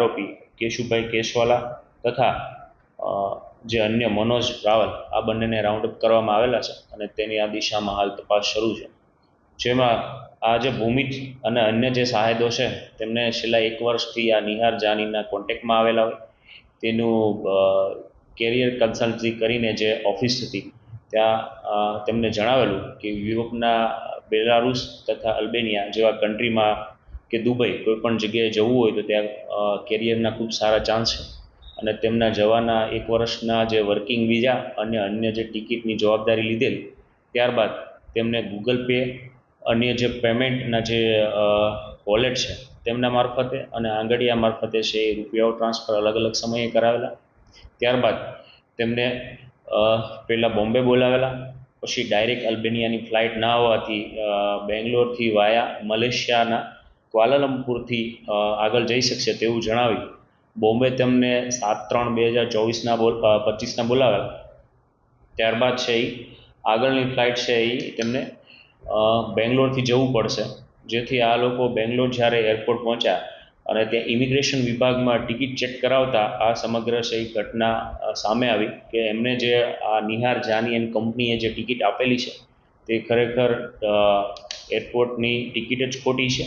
આરોપી કેશુભાઈ કેશવાલા તથા જે અન્ય મનોજ રાવલ, આ બંનેને રાઉન્ડ અપ કરવામાં આવેલા છે અને તેની આ દિશામાં હાલ તપાસ શરૂ છે. જેમાં આ જે ભૂમિજ અને અન્ય જે સાહેદો છે, તેમને છેલ્લા એક વર્ષથી આ નિહાર જાનીના કોન્ટેક્ટમાં આવેલા હોય. તેનું કેરિયર કન્સલ્ટન્સી કરીને જે ઓફિસ હતી, ત્યાં તેમને જણાવેલું કે યુરોપના બેલારુસ તથા અલ્બેનિયા જેવા કન્ટ્રીમાં કે દુબઈ, કોઈ પણ જગ્યાએ જવું હોય તો ત્યાં કેરિયરના ખૂબ સારા ચાન્સ છે. અને તેમના જવાના એક વર્ષના જે વર્કિંગ વિઝા અને અન્ય જે ટિકિટની જવાબદારી લીધેલ, ત્યારબાદ તેમને ગૂગલ પે અન્ય જે પેમેન્ટના જે વોલેટ છે, તેમના મારફતે અને આંગડિયા મારફતે છે એ રૂપિયાઓ ટ્રાન્સફર અલગ અલગ સમયે કરાવેલા. ત્યારબાદ તેમને પહેલાં બોમ્બે બોલાવેલા, પછી ડાયરેક્ટ અલ્બેનિયાની ફ્લાઇટ ના હોવાથી બેંગ્લોરથી વાયા મલેશિયાના ક્વાલાલંપુરથી આગળ જઈ શકશે તેવું જણાવી બોમ્બે તેમને સાત ત્રણ બે હજાર ચોવીસના બોલ પચીસના બોલાવ્યા. ત્યારબાદ છે એ આગળની ફ્લાઇટ છે એ તેમને બેંગ્લોરથી જવું પડશે. જેથી આ લોકો બેંગ્લોર જ્યારે એરપોર્ટ પહોંચ્યા અને ત્યાં ઇમિગ્રેશન વિભાગમાં ટિકિટ ચેક કરાવતા, આ સમગ્ર છે ઘટના સામે આવી કે એમને જે આ નિહાર જાની એન્ડ કંપનીએ જે ટિકિટ આપેલી છે તે ખરેખર એરપોર્ટની ટિકિટ જ ખોટી છે.